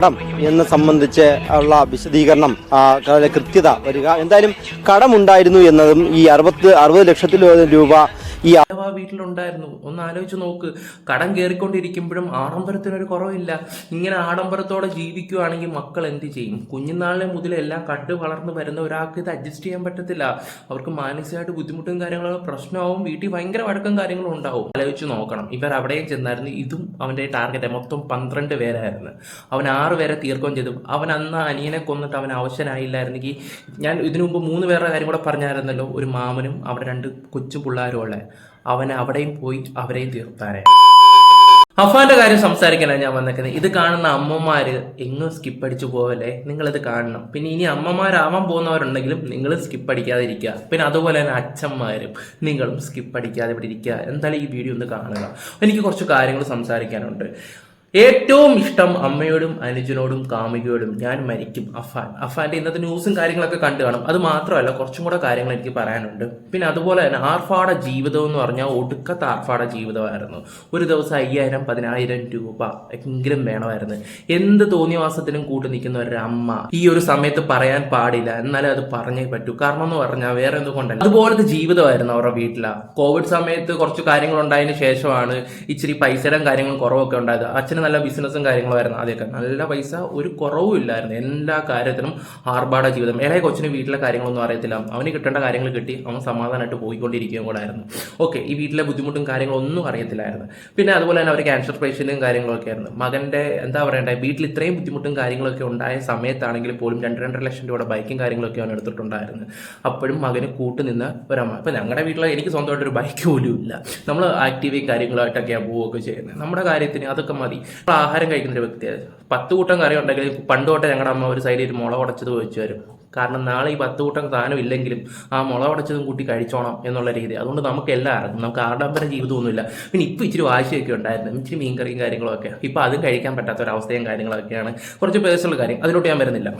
കടം എന്ന് സംബന്ധിച്ച് ഉള്ള വിശദീകരണം കൃത്യത വരിക. എന്തായാലും കടമുണ്ടായിരുന്നു എന്നതും ഈ അറുപത് അറുപത് ലക്ഷത്തിലധികം രൂപ ഈ അഥവാ വീട്ടിലുണ്ടായിരുന്നു. ഒന്ന് ആലോചിച്ച് നോക്ക്. കടം കയറിക്കൊണ്ടിരിക്കുമ്പോഴും ആഡംബരത്തിനൊരു കുറവില്ല. ഇങ്ങനെ ആഡംബരത്തോടെ ജീവിക്കുകയാണെങ്കിൽ മക്കൾ എന്ത് ചെയ്യും? കുഞ്ഞുനാളിലെ മുതൽ എല്ലാം കട്ട് വളർന്നു വരുന്ന ഒരാൾക്ക് ഇത് അഡ്ജസ്റ്റ് ചെയ്യാൻ പറ്റത്തില്ല. അവർക്ക് മാനസികമായിട്ട് ബുദ്ധിമുട്ടും കാര്യങ്ങളും പ്രശ്നമാവും. വീട്ടിൽ ഭയങ്കര വഴക്കം കാര്യങ്ങളും ഉണ്ടാവും. ആലോചിച്ച് നോക്കണം. ഇവർ അവിടെയും ചെന്നായിരുന്നു. ഇതും അവന്റെ ടാർഗറ്റ് മൊത്തം പന്ത്രണ്ട് പേരായിരുന്നു. അവൻ ആറ് പേരെ തീർക്കുകയും ചെയ്തു. അവൻ അന്ന് അനിയനെ കൊന്നിട്ട് അവൻ അവശനായില്ലായിരുന്നെങ്കിൽ ഞാൻ ഇതിനു മുമ്പ് മൂന്ന് പേരുടെ കാര്യം കൂടെ പറഞ്ഞായിരുന്നല്ലോ. ഒരു മാമനും അവിടെ രണ്ട് കൊച്ചു പിള്ളേരും ഉള്ള അവൻ അവിടെയും പോയി അവരെയും തീർത്താനെ അഫാന്റെ കാര്യം സംസാരിക്കാനാണ് ഞാൻ വന്നേക്കുന്നത് ഇത് കാണുന്ന അമ്മമാര് എങ്ങും സ്കിപ്പ് അടിച്ചു പോവല്ലേ? നിങ്ങൾ ഇത് കാണണം. പിന്നെ ഇനി അമ്മമാരാവാൻ പോകുന്നവരുണ്ടെങ്കിലും നിങ്ങൾ സ്കിപ്പ് അടിക്കാതിരിക്കുക. പിന്നെ അതുപോലെ തന്നെ അച്ഛന്മാരും നിങ്ങളും സ്കിപ്പ് അടിക്കാതെ ഇവിടെ ഇരിക്കുക. എന്തായാലും ഈ വീഡിയോ ഒന്ന് കാണുക. എനിക്ക് കുറച്ച് കാര്യങ്ങൾ സംസാരിക്കാനുണ്ട്. ഏറ്റവും ഇഷ്ടം അമ്മയോടും അനുജനോടും കാമുകിയോടും ഞാൻ മരിക്കും. അഫാൻ. അഫാന്റെ ഇന്നത്തെ ന്യൂസും കാര്യങ്ങളൊക്കെ കണ്ടു കാണും. അത് മാത്രമല്ല കുറച്ചും കൂടെ കാര്യങ്ങൾ എനിക്ക് പറയാനുണ്ട്. പിന്നെ അതുപോലെ തന്നെ ആർഫാട ജീവിതം എന്ന് പറഞ്ഞാൽ ഒടുക്കത്തെ ആർഫാട ജീവിതമായിരുന്നു. ഒരു ദിവസം അയ്യായിരം പതിനായിരം രൂപ എങ്കിലും വേണമായിരുന്നു. എന്ത് തോന്നിയവാസത്തിനും കൂട്ടു നിൽക്കുന്ന ഒരു അമ്മ ഈ ഒരു സമയത്ത് പറയാൻ പാടില്ല. എന്നാലേ അത് പറഞ്ഞേ പറ്റൂ. കാരണം എന്ന് പറഞ്ഞാൽ വേറെ എന്തുകൊണ്ടല്ല അതുപോലത്തെ ജീവിതമായിരുന്നു അവരുടെ വീട്ടില കോവിഡ് സമയത്ത് കുറച്ച് കാര്യങ്ങൾ ഉണ്ടായതിനു ശേഷമാണ് ഇച്ചിരി പൈസയുടെ കാര്യങ്ങളും കുറവൊക്കെ ഉണ്ടായത്. അച്ഛന് നല്ല ബിസിനസ്സും കാര്യങ്ങളുമായിരുന്നു ആദ്യമൊക്കെ. നല്ല പൈസ ഒരു കുറവും ഇല്ലായിരുന്നു. എല്ലാ കാര്യത്തിനും ആർഭാട ജീവിതം. ഇളയ കൊച്ചിന് വീട്ടിലെ കാര്യങ്ങളൊന്നും അറിയത്തില്ല. അവന് കിട്ടേണ്ട കാര്യങ്ങൾ കിട്ടി അവൻ സമാധാനമായിട്ട് പോയിക്കൊണ്ടിരിക്കുകയും കൂടെ ആയിരുന്നു. ഓക്കെ ഈ വീട്ടിലെ ബുദ്ധിമുട്ടും കാര്യങ്ങളൊന്നും അറിയത്തില്ലായിരുന്നു. പിന്നെ അതുപോലെ തന്നെ അവർ ക്യാൻസർ പേഷ്യന്റും കാര്യങ്ങളൊക്കെ ആയിരുന്നു. മകന്റെ എന്താ പറയണ്ടേ വീട്ടിൽ ഇത്രയും ബുദ്ധിമുട്ടും കാര്യങ്ങളൊക്കെ ഉണ്ടായ സമയത്താണെങ്കിൽ പോലും രണ്ട് രണ്ടര ലക്ഷം രൂപയുടെ ബൈക്കും കാര്യങ്ങളൊക്കെ അവൻ എടുത്തിട്ടുണ്ടായിരുന്നു. അപ്പോഴും മകന് കൂട്ടുനിന്ന ഒരമ്മ. ഇപ്പം ഞങ്ങളുടെ വീട്ടിൽ എനിക്ക് സ്വന്തമായിട്ട് ഒരു ബൈക്ക് പോലും ഇല്ല. നമ്മൾ ആക്റ്റീവ് കാര്യങ്ങളായിട്ടൊക്കെയാണ് പോവുകയൊക്കെ ചെയ്യുന്നത്. നമ്മുടെ കാര്യത്തിന് അതൊക്കെ മതി. ആഹാരം കഴിക്കുന്ന ഒരു വ്യക്തിയാണ് പത്ത് കൂട്ടം കറി ഉണ്ടെങ്കിൽ പണ്ട് തൊട്ടേ ഞങ്ങളുടെ അമ്മ ഒരു സൈഡിൽ മുള ഉടച്ചത് വെച്ച് വരും കാരണം നാളെ ഈ പത്ത് കൂട്ടം സാധനം ഇല്ലെങ്കിലും ആ മുള ഉടച്ചതും കൂട്ടി കഴിച്ചോണം എന്നുള്ള രീതി. അതുകൊണ്ട് നമുക്ക് എല്ലാം അറിയാം നമുക്ക് ആഡംബര ജീവിതമൊന്നുമില്ല. പിന്നെ ഇപ്പം ഇച്ചിരി വാശിയൊക്കെ ഉണ്ടായിരുന്നു. ഇച്ചിരി മീൻകറിയും കാര്യങ്ങളൊക്കെ. ഇപ്പം അതും കഴിക്കാൻ പറ്റാത്ത ഒരു അവസ്ഥയും കാര്യങ്ങളൊക്കെയാണ്. കുറച്ച് പേഴ്സണൽ കാര്യം. അതിലോട്ട് ഞാൻ വരുന്നില്ല.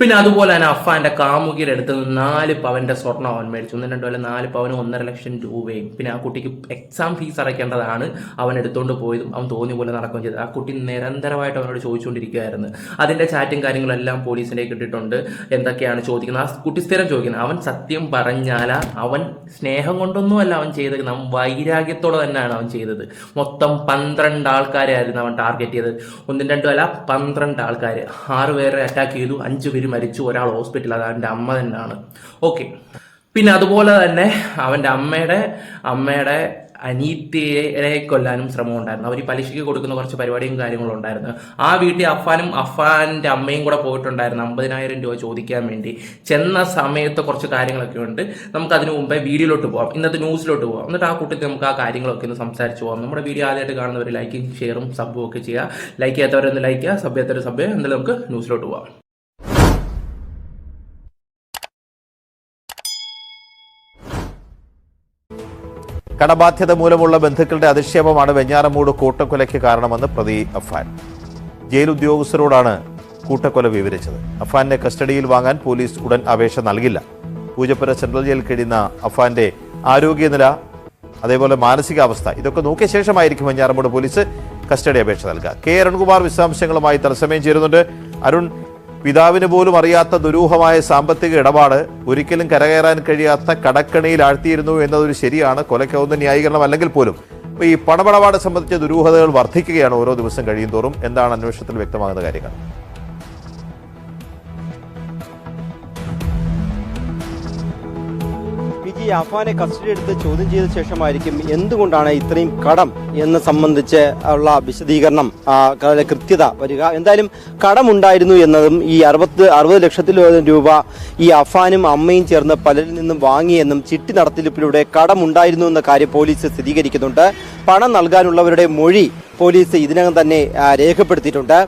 പിന്നെ അതുപോലെ തന്നെ അഫാന്റെ കാമുകിയുടെ അടുത്ത് നിന്ന് നാല് പവന്റെ സ്വർണം അവൻ മേടിച്ചു. ഒന്നും രണ്ടു അല്ല നാല് പവനും ഒന്നര ലക്ഷം രൂപയും. പിന്നെ ആ കുട്ടിക്ക് എക്സാം ഫീസ് അടയ്ക്കേണ്ടതാണ് അവൻ എടുത്തുകൊണ്ട് പോയതും അവൻ തോന്നി പോലെ നടക്കുകയും ചെയ്തത് ആ കുട്ടി നിരന്തരമായിട്ട് അവനോട് ചോദിച്ചുകൊണ്ടിരിക്കുകയായിരുന്നു. അതിന്റെ ചാറ്റും കാര്യങ്ങളെല്ലാം പോലീസിനെ ഇട്ടിട്ടുണ്ട്. എന്തൊക്കെയാണ് ചോദിക്കുന്നത്? ആ കുട്ടി സ്ഥിരം ചോദിക്കുന്നത്. അവൻ സത്യം പറഞ്ഞാൽ അവൻ സ്നേഹം കൊണ്ടൊന്നുമല്ല അവൻ ചെയ്തത്. അവൻ വൈരാഗ്യത്തോടെ തന്നെയാണ് അവൻ ചെയ്തത്. മൊത്തം പന്ത്രണ്ട് ആൾക്കാരെയായിരുന്നു അവൻ ടാർഗറ്റ് ചെയ്തത്. ഒന്നും രണ്ടും അല്ല പന്ത്രണ്ട് ആൾക്കാർ ആറ് പേരെ അറ്റാക്ക് ചെയ്തു. അഞ്ച് പേര് മരിച്ചു ഒരാൾ ഹോസ്പിറ്റലിൽ അത് അവന്റെ അമ്മ തന്നെയാണ്. ഓക്കെ പിന്നെ അതുപോലെ തന്നെ അവന്റെ അമ്മയുടെ അമ്മയുടെ അനീത്തിയെ കൊല്ലാനും ശ്രമം ഉണ്ടായിരുന്നു. അവർ പലിശയ്ക്ക് കൊടുക്കുന്ന കുറച്ച് പരിപാടിയും കാര്യങ്ങളും ഉണ്ടായിരുന്നു. ആ വീട്ടിൽ അഫാനും അഫാന്റെ അമ്മയും കൂടെ പോയിട്ടുണ്ടായിരുന്നു. അമ്പതിനായിരം രൂപ ചോദിക്കാൻ വേണ്ടി. ചെന്ന സമയത്ത് കുറച്ച് കാര്യങ്ങളൊക്കെ ഉണ്ട്. നമുക്ക് അതിനു മുമ്പേ വീഡിയോയിലോട്ട് പോകാം ഇന്നത്തെ ന്യൂസിലോട്ട് പോകാം എന്നിട്ട് ആ കൂട്ടത്തിൽ നമുക്ക് ആ കാര്യങ്ങളൊക്കെ ഒന്ന് സംസാരിച്ച് പോകാം നമ്മുടെ വീഡിയോ ആദ്യമായിട്ട് കാണുന്നവർ ലൈക്കും ഷെയറും സബ്ബും ഒക്കെ ചെയ്യുക. ലൈക്ക് ചെയ്യാത്തവരൊന്ന് ലൈക്ക് ചെയ്യുക. സബ് ചെയ്യാത്തവർ സബ് എന്തായാലും നമുക്ക് ന്യൂസിലോട്ട് പോകാം കടബാധ്യത മൂലമുള്ള ബന്ധുക്കളുടെ അധിക്ഷേപമാണ് വെഞ്ഞാറമൂട് കൂട്ടക്കൊലയ്ക്ക് കാരണമെന്ന് പ്രതി അഫാൻ ജയിൽ ഉദ്യോഗസ്ഥരോടാണ് കൂട്ടക്കൊല വിവരിച്ചത്. അഫാനെ കസ്റ്റഡിയിൽ വാങ്ങാൻ പോലീസ് ഉടൻ അപേക്ഷ നൽകില്ല. പൂജപ്പുര സെൻട്രൽ ജയിലിൽ കഴിയുന്ന അഫാന്റെ ആരോഗ്യനില അതേപോലെ മാനസികാവസ്ഥ ഇതൊക്കെ നോക്കിയ ശേഷമായിരിക്കും വെഞ്ഞാറമൂട് പോലീസ് കസ്റ്റഡി അപേക്ഷ നൽകുക. കെ. അരുൺകുമാർ വിശദാംശങ്ങളുമായി തത്സമയം ചേരുന്നുണ്ട്. അരുൺ പിതാവിന് പോലും അറിയാത്ത ദുരൂഹമായ സാമ്പത്തിക ഇടപാട് ഒരിക്കലും കരകയറാൻ കഴിയാത്ത കടക്കണിയിൽ ആഴ്ത്തിയിരുന്നു എന്നതൊരു ശരിയാണ്. കൊലയ്ക്കാവുന്ന ന്യായീകരണം അല്ലെങ്കിൽ പോലും ഈ പണമിടപാട് സംബന്ധിച്ച ദുരൂഹതകൾ വർദ്ധിക്കുകയാണ് ഓരോ ദിവസം കഴിയും തോറും എന്താണ് അന്വേഷണത്തിൽ വ്യക്തമാകുന്ന കാര്യങ്ങൾ? ജി അഫാനെ കസ്റ്റഡി എടുത്ത് ചോദ്യം ചെയ്ത ശേഷമായിരിക്കും എന്തുകൊണ്ടാണ് ഇത്രയും കടം എന്ന് സംബന്ധിച്ച് ഉള്ള വിശദീകരണം കൃത്യത വരിക. എന്തായാലും കടമുണ്ടായിരുന്നു എന്നതും ഈ അറുപത് അറുപത് ലക്ഷത്തിലധികം രൂപ ഈ അഫാനും അമ്മയും ചേർന്ന് പലരിൽ നിന്നും വാങ്ങിയെന്നും ചിട്ടി നടത്തിലിപ്പിലൂടെ കടമുണ്ടായിരുന്നു എന്ന കാര്യം പോലീസ് സ്ഥിരീകരിക്കുന്നുണ്ട്. പണം നൽകാനുള്ളവരുടെ മൊഴി പോലീസ് ഇതിനകം തന്നെ രേഖപ്പെടുത്തിയിട്ടുണ്ട്.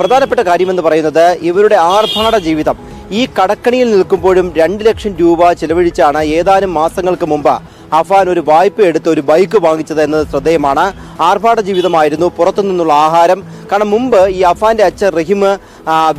പ്രധാനപ്പെട്ട കാര്യമെന്ന് പറയുന്നത് ഇവരുടെ ആർഭാട ജീവിതം ഈ കടക്കണിയിൽ നിൽക്കുമ്പോഴും രണ്ട് ലക്ഷം രൂപ ചെലവഴിച്ചാണ് ഏതാനും മാസങ്ങൾക്ക് മുമ്പ് അഫാൻ ഒരു വായ്പ എടുത്ത് ഒരു ബൈക്ക് വാങ്ങിച്ചത് എന്നത് ശ്രദ്ധേയമാണ്. ആർഭാട ജീവിതമായിരുന്നു. പുറത്തു നിന്നുള്ള ആഹാരം. കാരണം മുമ്പ് ഈ അഫാന്റെ അച്ഛൻ റഹിം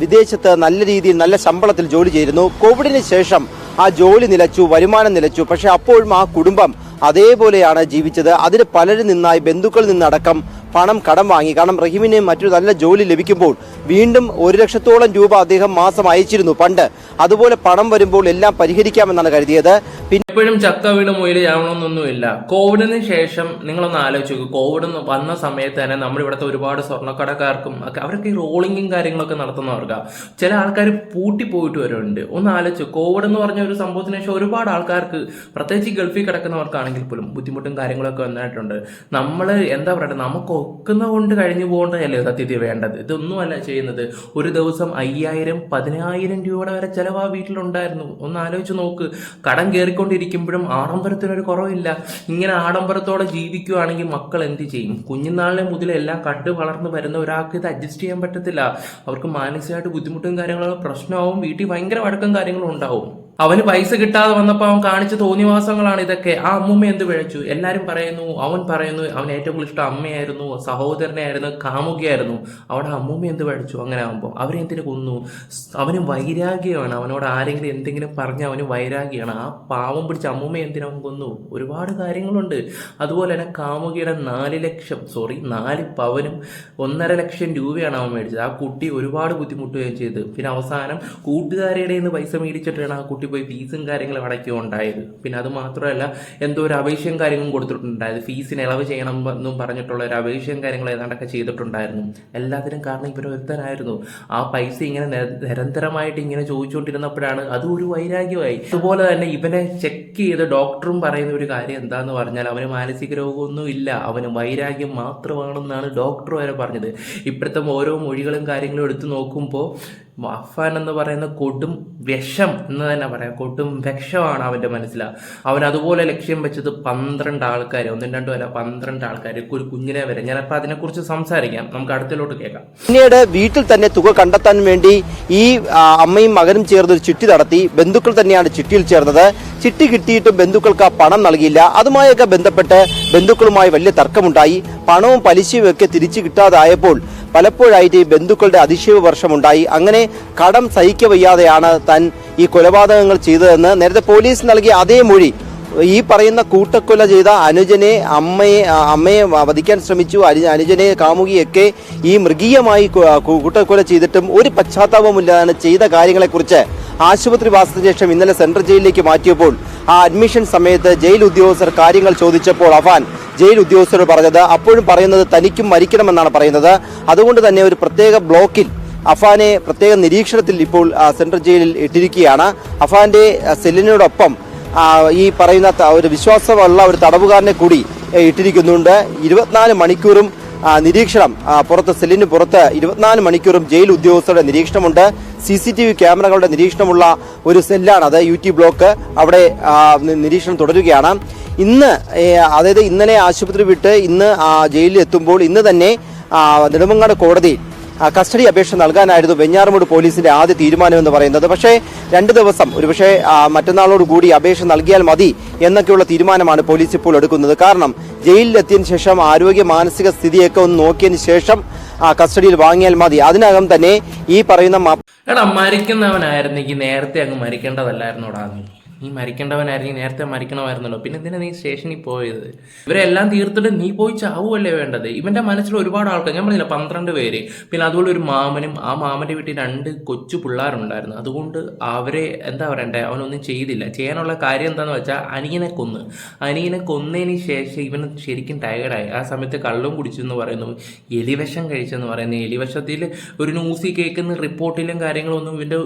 വിദേശത്ത് നല്ല രീതിയിൽ നല്ല ശമ്പളത്തിൽ ജോലി ചെയ്തിരുന്നു. കോവിഡിന് ശേഷം ആ ജോലി നിലച്ചു വരുമാനം നിലച്ചു. പക്ഷെ അപ്പോഴും ആ കുടുംബം അതേപോലെയാണ് ജീവിച്ചത്. അതിന് പലരും നിന്നായി ബന്ധുക്കളിൽ നിന്നടക്കം പണം കടം വാങ്ങി. കാരണം റഹീമിന് മറ്റൊരു നല്ല ജോലി ലഭിക്കുമ്പോൾ വീണ്ടും ഒരു ലക്ഷത്തോളം രൂപ അദ്ദേഹം മാസം അയച്ചിരുന്നു പണ്ട്. അതുപോലെ പണം വരുമ്പോൾ എല്ലാം പരിഹരിക്കാമെന്നാണ് കരുതിയത്. പിന്നെ എപ്പോഴും ചക്ക വീണ് മുയിൽ ചാവണമെന്നൊന്നുമില്ല കോവിഡിന് ശേഷം നിങ്ങളൊന്ന് ആലോചിച്ച് നോക്കുക കോവിഡ് വന്ന സമയത്ത് തന്നെ നമ്മുടെ ഇവിടുത്തെ ഒരുപാട് സ്വർണക്കടക്കാർക്കും ഒക്കെ അവരൊക്കെ ഈ റോളിങ്ങും കാര്യങ്ങളൊക്കെ നടത്തുന്നവർക്ക്. ചില ആൾക്കാർ പൂട്ടി പോയിട്ട് വരുന്നുണ്ട്. ഒന്ന് ആലോചിച്ച് കോവിഡ് എന്ന് പറഞ്ഞ ഒരു സംഭവത്തിന് ശേഷം ഒരുപാട് ആൾക്കാർക്ക് പ്രത്യേകിച്ച് ഗൾഫിൽ കിടക്കുന്നവർക്കാണെങ്കിൽ പോലും ബുദ്ധിമുട്ടും കാര്യങ്ങളൊക്കെ വന്നിട്ടുണ്ട്. നമ്മൾ എന്താ പറയുക നമുക്ക് ഒക്കുന്ന കൊണ്ട് കഴിഞ്ഞു പോകേണ്ടതല്ലേ സത്യത്തിൽ വേണ്ടത്? ഇതൊന്നുമല്ല ചെയ്യുന്നത്. ഒരു ദിവസം അയ്യായിരം പതിനായിരം രൂപയുടെ വരെ ചിലവ് ആ വീട്ടിലുണ്ടായിരുന്നു. ഒന്ന് ആലോചിച്ച് നോക്ക്. കടം കയറിക്കൊണ്ടിരിക്കുമ്പോഴും ആഡംബരത്തിനൊരു കുറവില്ല. ഇങ്ങനെ ആഡംബരത്തോടെ ജീവിക്കുകയാണെങ്കിൽ മക്കൾ എന്ത് ചെയ്യും? കുഞ്ഞുനാളിലെ മുതൽ എല്ലാം കണ്ട് വളർന്നു വരുന്ന ഒരാൾക്ക് ഇത് അഡ്ജസ്റ്റ് ചെയ്യാൻ പറ്റത്തില്ല. അവർക്ക് മാനസികമായിട്ട് ബുദ്ധിമുട്ടും കാര്യങ്ങളും പ്രശ്നമാവും. വീട്ടിൽ ഭയങ്കര വഴക്കം കാര്യങ്ങളും ഉണ്ടാവും. അവന് പൈസ കിട്ടാതെ വന്നപ്പോൾ അവൻ കാണിച്ച തോന്നിവാസങ്ങളാണ് ഇതൊക്കെ. ആ അമ്മൂമ്മ എന്ത് പിഴച്ചു എല്ലാവരും പറയുന്നു അവൻ പറയുന്നു അവൻ ഏറ്റവും കൂടുതൽ ഇഷ്ടം അമ്മയായിരുന്നു സഹോദരനായിരുന്നു കാമുകിയായിരുന്നു. അവിടെ അമ്മൂമ്മ എന്ത് പിഴച്ചു അങ്ങനെ ആകുമ്പോൾ അവരെ എന്തിനു കൊന്നു? അവന് വൈരാഗ്യമാണ്. അവനോട് ആരെങ്കിലും എന്തെങ്കിലും പറഞ്ഞ് അവന് വൈരാഗ്യമാണ്. ആ പാവം പിടിച്ച അമ്മൂമ്മ എന്തിനവൻ കൊന്നു? ഒരുപാട് കാര്യങ്ങളുണ്ട്. അതുപോലെ തന്നെ കാമുകിയുടെ നാല് ലക്ഷം സോറി നാല് പവനും ഒന്നര ലക്ഷം രൂപയാണ് അവൻ മേടിച്ചത്. ആ കുട്ടി ഒരുപാട് ബുദ്ധിമുട്ടുകയും ചെയ്ത്. പിന്നെ അവസാനം കൂട്ടുകാരുടെ നിന്ന് പൈസ മേടിച്ചിട്ടാണ് ആ കുട്ടി പോയി ഫീസും കാര്യങ്ങളും അടയ്ക്കും ഉണ്ടായത്. പിന്നെ അത് മാത്രമല്ല എന്തോ ഒരു അപേക്ഷയും കാര്യങ്ങളും കൊടുത്തിട്ടുണ്ടായത് ഫീസിന് ഇളവ് ചെയ്യണം എന്നും പറഞ്ഞിട്ടുള്ള ഒരു അപേക്ഷയും കാര്യങ്ങളും ഏതാണ്ടൊക്കെ ചെയ്തിട്ടുണ്ടായിരുന്നു. എല്ലാത്തിനും കാരണം ഇവർ ഒരുത്തനായിരുന്നു. ആ പൈസ ഇങ്ങനെ നിര- നിരന്തരമായിട്ട് ഇങ്ങനെ ചോദിച്ചുകൊണ്ടിരുന്നപ്പോഴാണ് അത് ഒരു വൈരാഗ്യമായി. അതുപോലെ തന്നെ ഇവനെ ചെക്ക് ചെയ്ത് ഡോക്ടറും പറയുന്ന ഒരു കാര്യം എന്താന്ന് പറഞ്ഞാൽ അവന് മാനസിക രോഗമൊന്നും ഇല്ല അവന് വൈരാഗ്യം മാത്രമാണെന്നാണ് ഡോക്ടർ വരെ പറഞ്ഞത്. ഇപ്പോഴത്തെ ഓരോ മൊഴികളും കാര്യങ്ങളും എടുത്തു നോക്കുമ്പോൾ അഫാൻ എന്ന് പറയുന്ന കൊടും വിഷം എന്ന് തന്നെ പറയാം. കൊടും വിഷമാണ് അവന്റെ മനസ്സിൽ അവൻ അതുപോലെ ലക്ഷ്യം വെച്ചത് പന്ത്രണ്ട് ആൾക്കാർ ഒന്നും രണ്ടും അല്ല പന്ത്രണ്ട് ആൾക്കാർ ഒരു കുഞ്ഞിനെ വരെ. ഞാനപ്പോൾ അതിനെക്കുറിച്ച് സംസാരിക്കാം. നമുക്ക് അടുത്തിലോട്ട് കേൾക്കാം. പിന്നീട് വീട്ടിൽ തന്നെ തുക കണ്ടെത്താൻ വേണ്ടി ഈ അമ്മയും മകനും ചേർന്ന് ഒരു ചിട്ടി നടത്തി. ബന്ധുക്കൾ തന്നെയാണ് ചിട്ടിയിൽ ചേർന്നത്. ചിട്ടി കിട്ടിയിട്ടും ബന്ധുക്കൾക്ക് ആ പണം നൽകിയില്ല. അതുമായൊക്കെ ബന്ധപ്പെട്ട് ബന്ധുക്കളുമായി വലിയ തർക്കമുണ്ടായി. പണവും പലിശയും ഒക്കെ തിരിച്ചു കിട്ടാതായപ്പോൾ പലപ്പോഴായിട്ട് ബന്ധുക്കളുടെ അതിശയ വർഷമുണ്ടായി. അങ്ങനെ കടം സഹിക്കവയ്യാതെയാണ് താൻ ഈ കൊലപാതകങ്ങൾ ചെയ്തതെന്ന് നേരത്തെ പോലീസ് നൽകിയ അതേ മൊഴി ഈ പറയുന്ന കൂട്ടക്കൊല ചെയ്ത അനുജനെ അമ്മയെ അമ്മയെ വധിക്കാൻ ശ്രമിച്ചു. അനു- അനുജനെ കാമുകിയൊക്കെ ഈ മൃഗീയമായി കൂട്ടക്കൊല ചെയ്തിട്ടും ഒരു പശ്ചാത്താപമില്ലാതെ ചെയ്ത കാര്യങ്ങളെക്കുറിച്ച് ആശുപത്രി വാസത്തിന് ശേഷം ഇന്നലെ സെൻട്രൽ ജയിലിലേക്ക് മാറ്റിയപ്പോൾ ആ അഡ്മിഷൻ സമയത്ത് ജയിൽ ഉദ്യോഗസ്ഥർ കാര്യങ്ങൾ ചോദിച്ചപ്പോൾ അഫാൻ ജയിൽ ഉദ്യോഗസ്ഥരോട് പറഞ്ഞത് അപ്പോഴും പറയുന്നത് തനിക്കും മരിക്കണമെന്നാണ് പറയുന്നത്. അതുകൊണ്ട് തന്നെ ഒരു പ്രത്യേക ബ്ലോക്കിൽ അഫാനെ പ്രത്യേക നിരീക്ഷണത്തിൽ ഇപ്പോൾ സെൻട്രൽ ജയിലിൽ ഇട്ടിരിക്കുകയാണ്. അഫാന്റെ സെല്ലിനോടൊപ്പം ഈ പറയുന്ന ഒരു വിശ്വാസമുള്ള ഒരു തടവുകാരനെ കൂടി ഇട്ടിരിക്കുന്നുണ്ട്. ഇരുപത്തിനാല് മണിക്കൂറും നിരീക്ഷണം പുറത്ത് സെല്ലിന് പുറത്ത് ഇരുപത്തിനാല് മണിക്കൂറും ജയിൽ ഉദ്യോഗസ്ഥരുടെ നിരീക്ഷണമുണ്ട്. സി സി ടി വി ക്യാമറകളുടെ നിരീക്ഷണമുള്ള ഒരു സെല്ലാണ് അത് യു ടി ബ്ലോക്ക്. അവിടെ നിരീക്ഷണം തുടരുകയാണ്. ഇന്ന് അതായത് ഇന്നലെ ആശുപത്രി വിട്ട് ഇന്ന് ജയിലിൽ എത്തുമ്പോൾ ഇന്ന് തന്നെ നെടുമങ്ങാട് കോടതിയിൽ കസ്റ്റഡി അപേക്ഷ നൽകാനായിരുന്നു വെഞ്ഞാറമൂട് പോലീസിന്റെ ആദ്യ തീരുമാനമെന്ന് പറയുന്നത്. പക്ഷേ രണ്ട് ദിവസം ഒരുപക്ഷെ ആ, മറ്റന്നാളോട് കൂടി അപേക്ഷ നൽകിയാൽ മതി എന്നൊക്കെയുള്ള തീരുമാനമാണ് പോലീസ് ഇപ്പോൾ എടുക്കുന്നത്. കാരണം ജയിലിലെത്തിയതിനു ശേഷം ആരോഗ്യ മാനസിക സ്ഥിതിയൊക്കെ ഒന്ന് നോക്കിയതിനു ശേഷം കസ്റ്റഡിയിൽ വാങ്ങിയാൽ മതി. അതിനകം തന്നെ ഈ പറയുന്ന മരിക്കുന്നവനായിരുന്നെങ്കിൽ നേരത്തെ അങ്ങ് മരിക്കേണ്ടതല്ലായിരുന്നോടാ നീ? നീ മരിക്കേണ്ടവനായിരുന്നു നേരത്തെ മരിക്കണമായിരുന്നല്ലോ. പിന്നെ എന്തിനാ നീ സ്റ്റേഷനിൽ പോയത്? ഇവരെല്ലാം തീർത്തിട്ട് നീ പോയി ചാവുമല്ലേ വേണ്ടത്? ഇവന്റെ മനസ്സിൽ ഒരുപാട് ആൾക്കാർ ഞാൻ പറഞ്ഞില്ല പന്ത്രണ്ട് പേര്. പിന്നെ അതുപോലെ ഒരു മാമനും ആ മാമന്റെ വീട്ടിൽ രണ്ട് കൊച്ചു പിള്ളേരുണ്ടായിരുന്നു. അതുകൊണ്ട് അവരെ എന്താ പറയണ്ടേ? അവനൊന്നും ചെയ്തില്ല. ചെയ്യാനുള്ള കാര്യം എന്താന്ന് വെച്ചാൽ അനിയനെ കൊന്ന്. അനിയനെ കൊന്നതിന് ശേഷം ഇവൻ ശരിക്കും ടയേർഡായി ആ സമയത്ത് കള്ളും കുടിച്ചു എന്ന് പറയുന്നു. എലിവശം കഴിച്ചെന്ന് പറയുന്നു. എലിവശത്തിൽ ഒരു ന്യൂസിൽ കേൾക്കുന്ന റിപ്പോർട്ടിലും കാര്യങ്ങളൊന്നും ഇവന്റെ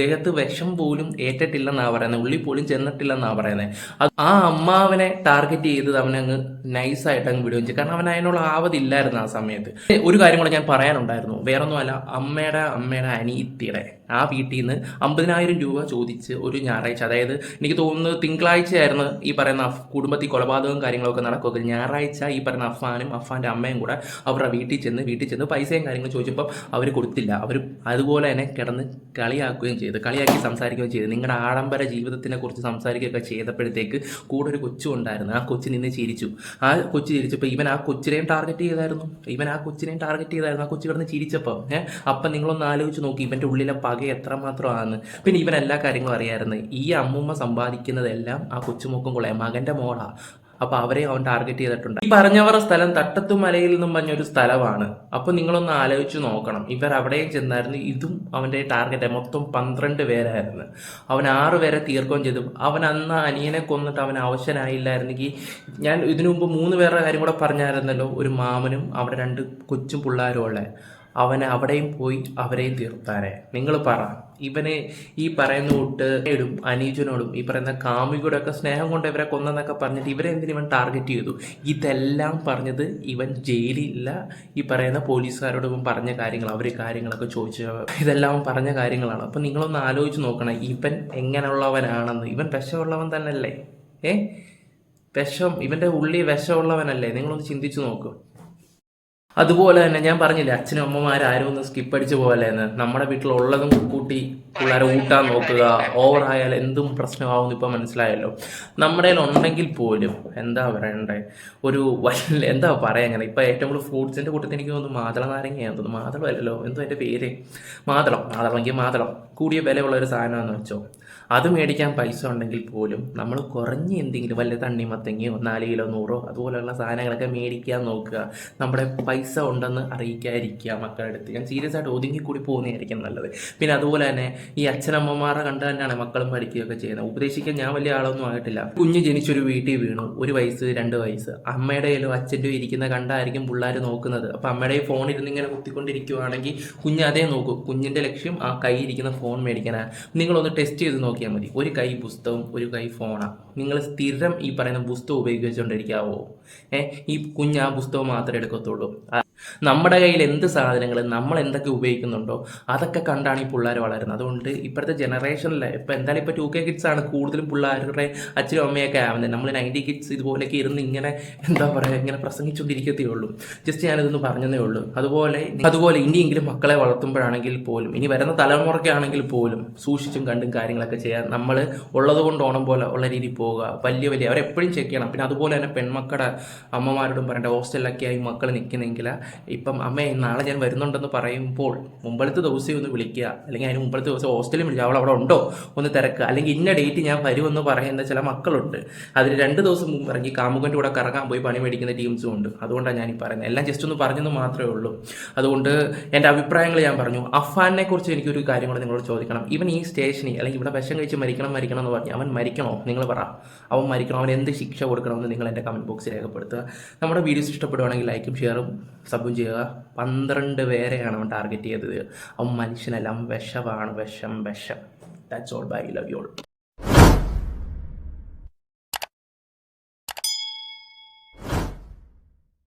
ദേഹത്ത് വിഷം പോലും ഏറ്റിട്ടില്ലെന്നാണ് പറയുന്നത്. ഉള്ളി പോലും ചെന്നിട്ടില്ലെന്നാണ് പറയുന്നത് ആ അമ്മാവനെ ടാർഗറ്റ് ചെയ്തത് അവനങ്ങ് നൈസായിട്ട് അങ്ങ് വിടുകയും ചെയ്യും കാരണം അവൻ അതിനുള്ള ആവതില്ലായിരുന്നു ആ സമയത്ത്. ഒരു കാര്യം കൂടെ ഞാൻ പറയാനുണ്ടായിരുന്നു. വേറൊന്നുമല്ല അമ്മയുടെ അമ്മയുടെ അനിയത്തിയുടെ ആ വീട്ടിൽ നിന്ന് അമ്പതിനായിരം രൂപ ചോദിച്ച് ഒരു ഞായറാഴ്ച അതായത് എനിക്ക് തോന്നുന്നത് തിങ്കളാഴ്ചയായിരുന്നു ഈ പറയുന്ന കുടുംബത്തിൽ കൊലപാതകവും കാര്യങ്ങളൊക്കെ നടക്കുക ഞായറാഴ്ച ഈ പറയുന്ന അഫാനും അഫാന്റെ അമ്മയും കൂടെ അവരുടെ വീട്ടിൽ ചെന്ന് വീട്ടിൽ ചെന്ന് പൈസയും കാര്യങ്ങളും ചോദിച്ചപ്പോൾ അവർ കൊടുത്തില്ല. അവർ അതുപോലെ തന്നെ കിടന്ന് കളിയാക്കുകയും ചെയ്തു. കളിയാക്കി സംസാരിക്കുകയും ചെയ്തു. നിങ്ങളുടെ ആഡംബര ജീവിതത്തിനെ കുറിച്ച് സംസാരിക്കുകയൊക്കെ ചെയ്തപ്പോഴത്തേക്ക് കൂടെ ഒരു കൊച്ചു ഉണ്ടായിരുന്നു. ആ കൊച്ചു നിന്ന് ചിരിച്ചു. ആ കൊച്ചു ചിരിച്ചപ്പോൾ ഇവൻ ആ കൊച്ചിനെയും ടാർഗറ്റ് ചെയ്തായിരുന്നു. ഇവൻ ആ കൊച്ചിനെയും ടാർഗറ്റ് ചെയ്തായിരുന്നു. ആ കൊച്ചു കിടന്ന് ചിരിച്ചപ്പോൾ ഏഹ് അപ്പം നിങ്ങളൊന്ന് ആലോചിച്ച് നോക്കി ഇവന്റെ ഉള്ളിലെ എത്രമാത്രമാണ്? പിന്നെ ഇവൻ എല്ലാ കാര്യങ്ങളും അറിയാമായിരുന്നു ഈ അമ്മൂമ്മ സമ്പാദിക്കുന്നതെല്ലാം ആ കൊച്ചുമോക്കും കൊള്ളേ. മകന്റെ മോളാ. അപ്പൊ അവരെ അവൻ ടാർഗറ്റ് ചെയ്തിട്ടുണ്ട്. ഈ പറഞ്ഞവരുടെ സ്ഥലം തട്ടത്തുമലയിൽ നിന്നും പറഞ്ഞൊരു സ്ഥലമാണ്. അപ്പൊ നിങ്ങളൊന്ന് ആലോചിച്ച് നോക്കണം. ഇവർ അവിടെയും ചെന്നായിരുന്നു. ഇതും അവന്റെ ടാർഗറ്റ് മൊത്തം പന്ത്രണ്ട് പേരായിരുന്നു. അവൻ ആറ് പേരെ തീർക്കുകയും ചെയ്തു. അവൻ അന്ന് അനിയനെ കൊന്നിട്ട് അവൻ അവശനായില്ലായിരുന്നെങ്കിൽ ഞാൻ ഇതിനു മുമ്പ് മൂന്ന് പേരുടെ കാര്യം കൂടെ പറഞ്ഞായിരുന്നല്ലോ. ഒരു മാമനും അവിടെ രണ്ട് കൊച്ചും പിള്ളേരും ഉള്ള അവനെ അവിടെയും പോയി അവരെയും തീർത്താനെ. നിങ്ങൾ പറ. ഇവനെ ഈ പറയുന്ന കൂട്ടുകാരോടും അനീജനോടും ഈ പറയുന്ന കാമുകിയോടൊക്കെ സ്നേഹം കൊണ്ട് ഇവരെ കൊന്നെന്നൊക്കെ പറഞ്ഞിട്ട് ഇവരെ എന്തിനു ഇവൻ ടാർഗറ്റ് ചെയ്തു? ഇതെല്ലാം പറഞ്ഞത് ഇവൻ ജയിലില്ല. ഈ പറയുന്ന പോലീസുകാരോട് പറഞ്ഞ കാര്യങ്ങൾ അവർ കാര്യങ്ങളൊക്കെ ചോദിച്ച ഇതെല്ലാം പറഞ്ഞ കാര്യങ്ങളാണ്. അപ്പം നിങ്ങളൊന്ന് ആലോചിച്ച് നോക്കണം. ഇവൻ എങ്ങനെയുള്ളവനാണെന്ന്. ഇവൻ വിഷമുള്ളവൻ തന്നെയല്ലേ? ഏ? വിഷം ഇവന്റെ ഉള്ളി വിഷമുള്ളവനല്ലേ? നിങ്ങളൊന്ന് ചിന്തിച്ചു നോക്കൂ. അതുപോലെ തന്നെ ഞാൻ പറഞ്ഞില്ലേ അച്ഛനും അമ്മമാരും ഒന്ന് സ്കിപ്പ് അടിച്ച് പോകലെന്ന് നമ്മുടെ വീട്ടിലുള്ളതും കൂട്ടി പിള്ളേരെ ഊട്ടാൻ നോക്കുക ഓവർ ആയാൽ എന്തും പ്രശ്നമാവും ഇപ്പം മനസ്സിലായല്ലോ. നമ്മുടെ ഉണ്ടെങ്കിൽ പോലും എന്താ പറയണ്ടേ ഒരു വല്ല എന്താ പറയാ അങ്ങനെ. ഇപ്പം ഏറ്റവും കൂടുതൽ ഫ്രൂട്ട്സിന്റെ കൂട്ടത്തിൽ എനിക്ക് തോന്നുന്നു മാതള നാരങ്ങയാണ് തോന്നുന്നു. മാതളമല്ലല്ലോ എന്തോ എന്റെ പേര്? മാതളം മാതളമെങ്കിൽ മാതളം. കൂടിയ വിലയുള്ള ഒരു സാധനമാണെന്ന് വെച്ചോ. അത് മേടിക്കാൻ പൈസ ഉണ്ടെങ്കിൽ പോലും നമ്മൾ കുറഞ്ഞ എന്തെങ്കിലും വല്ല തണ്ണിമത്തങ്ങയോ നാല് കിലോ നൂറോ അതുപോലെയുള്ള സാധനങ്ങളൊക്കെ മേടിക്കാൻ നോക്കുക. നമ്മുടെ പൈസ ഉണ്ടെന്ന് അറിയിക്കാതിരിക്കുക മക്കളുടെ അടുത്ത്. ഞാൻ സീരിയസ് ആയിട്ട് ഒതുങ്ങി കൂടി പോകുന്നതായിരിക്കും നല്ലത്. പിന്നെ അതുപോലെ തന്നെ ഈ അച്ഛനമ്മമാരെ കണ്ട് തന്നെയാണ് മക്കളും പഠിക്കുകയൊക്കെ ചെയ്യുന്നത്. ഉപദേശിക്കാൻ ഞാൻ വലിയ ആളൊന്നും ആയിട്ടില്ല. കുഞ്ഞ് ജനിച്ചൊരു വീട്ടിൽ വീണു. ഒരു വയസ്സ് രണ്ട് വയസ്സ്. അമ്മയുടെ കയ്യിലോ അച്ഛന്റെ ഇരിക്കുന്ന കണ്ടായിരിക്കും പിള്ളേർ നോക്കുന്നത്. അപ്പം അമ്മയുടെ ഫോൺ ഇരുന്ന് ഇങ്ങനെ കുത്തിക്കൊണ്ടിരിക്കുകയാണെങ്കിൽ കുഞ്ഞ് അതേ നോക്കും. കുഞ്ഞിന്റെ ലക്ഷ്യം ആ കയ്യിരിക്കുന്ന ഫോൺ മേടിക്കാനാണ്. നിങ്ങളൊന്ന് ടെസ്റ്റ് ചെയ്ത് നോക്കിയാൽ മതി. ഒരു കൈ പുസ്തകം ഒരു കൈ ഫോണാണ് നിങ്ങൾ സ്ഥിരം ഈ പറയുന്ന പുസ്തകം ഉപയോഗിച്ചുകൊണ്ടിരിക്കാവോ? ഏ ഈ കുഞ്ഞ് ആ പുസ്തകം മാത്രമേ എടുക്കത്തുള്ളൂ. നമ്മുടെ കയ്യിൽ എന്ത് സാധനങ്ങൾ നമ്മൾ എന്തൊക്കെ ഉപയോഗിക്കുന്നുണ്ടോ അതൊക്കെ കണ്ടാണ് ഈ പിള്ളേർ വളരുന്നത്. അതുകൊണ്ട് ഇപ്പോഴത്തെ ജനറേഷനിൽ ഇപ്പം എന്തായാലും ഇപ്പോൾ ടു കെ കിഡ്സ് ആണ് കൂടുതലും പിള്ളേരുടെ അച്ഛനും അമ്മയൊക്കെ ആവുന്നത്. നമ്മൾ നയന്റി കിഡ്സ് ഇതുപോലെയൊക്കെ ഇരുന്ന് ഇങ്ങനെ എന്താ പറയുക ഇങ്ങനെ പ്രസംഗിച്ചുകൊണ്ടിരിക്കത്തേ ഉള്ളൂ ജസ്റ്റ് ഞാനിതൊന്ന് പറഞ്ഞതേ ഉള്ളൂ. അതുപോലെ അതുപോലെ ഇനിയെങ്കിലും മക്കളെ വളർത്തുമ്പോഴാണെങ്കിൽ പോലും ഇനി വരുന്ന തലമുറയ്ക്കാണെങ്കിൽ പോലും സൂക്ഷിച്ചും കണ്ടും കാര്യങ്ങളൊക്കെ ചെയ്യാൻ നമ്മൾ ഉള്ളത് കൊണ്ട് ഓണം പോലെ ഉള്ള രീതിയിൽ പോവുക. വലിയ വലിയ അവരെപ്പോഴും ചെക്ക് ചെയ്യണം. പിന്നെ അതുപോലെ തന്നെ പെൺമക്കളുടെ അമ്മമാരോടും പറയേണ്ട ഹോസ്റ്റലിലൊക്കെ ആയി മക്കൾ നിൽക്കുന്നെങ്കിൽ ഇപ്പം അമ്മേ നാളെ ഞാൻ വരുന്നുണ്ടെന്ന് പറയുമ്പോൾ മുമ്പത്തെ ദിവസം ഒന്ന് വിളിക്കുക. അല്ലെങ്കിൽ അതിന് മുമ്പത്തെ ദിവസം ഹോസ്റ്റലിൽ വിളിക്കുക. അവൾ അവിടെ ഉണ്ടോ? ഒന്ന് തിരക്കുക. അല്ലെങ്കിൽ ഇന്ന ഡേറ്റ് ഞാൻ വരുമെന്ന് പറയുന്ന ചില മക്കളുണ്ട്. അതിന് രണ്ട് ദിവസം മുമ്പ് ഇറങ്ങി കാമുകന്റെ കൂടെ കറങ്ങാൻ പോയി പണി മേടിക്കുന്ന ടീംസും ഉണ്ട്. അതുകൊണ്ടാണ് ഞാൻ പറയുന്നത്. എല്ലാം ജസ്റ്റ് ഒന്ന് പറഞ്ഞെന്ന് മാത്രമേ ഉള്ളൂ. അതുകൊണ്ട് എന്റെ അഭിപ്രായങ്ങൾ ഞാൻ പറഞ്ഞു. അഫാനെ കുറിച്ച് എനിക്കൊരു കാര്യം കൂടെ നിങ്ങളോട് ചോദിക്കണം. ഇവൻ ഈ സ്റ്റേഷനിൽ അല്ലെങ്കിൽ ഇവിടെ വിഷം കഴിച്ച് മരിക്കണം മരിക്കണം എന്ന് പറഞ്ഞു അവൻ മരിക്കണോ? നിങ്ങൾ പറ. അവൻ മരിക്കണം. അവൻ എന്ത് ശിക്ഷ കൊടുക്കണമെന്ന് നിങ്ങൾ എന്റെ കമന്റ് ബോക്സിൽ രേഖപ്പെടുത്തുക. നമ്മുടെ വീഡിയോസ് ഇഷ്ടപ്പെടുവാണെങ്കിൽ ലൈക്കും ഷെയറും സബും ചെയ്യുക. പന്ത്രണ്ട് പേരെയാണ് അവൻ ടാർഗറ്റ് ചെയ്തത്. അവൻ മനുഷ്യനല്ല അവൻ വിഷമാണ് വിഷം വിഷം. That's all bye love you all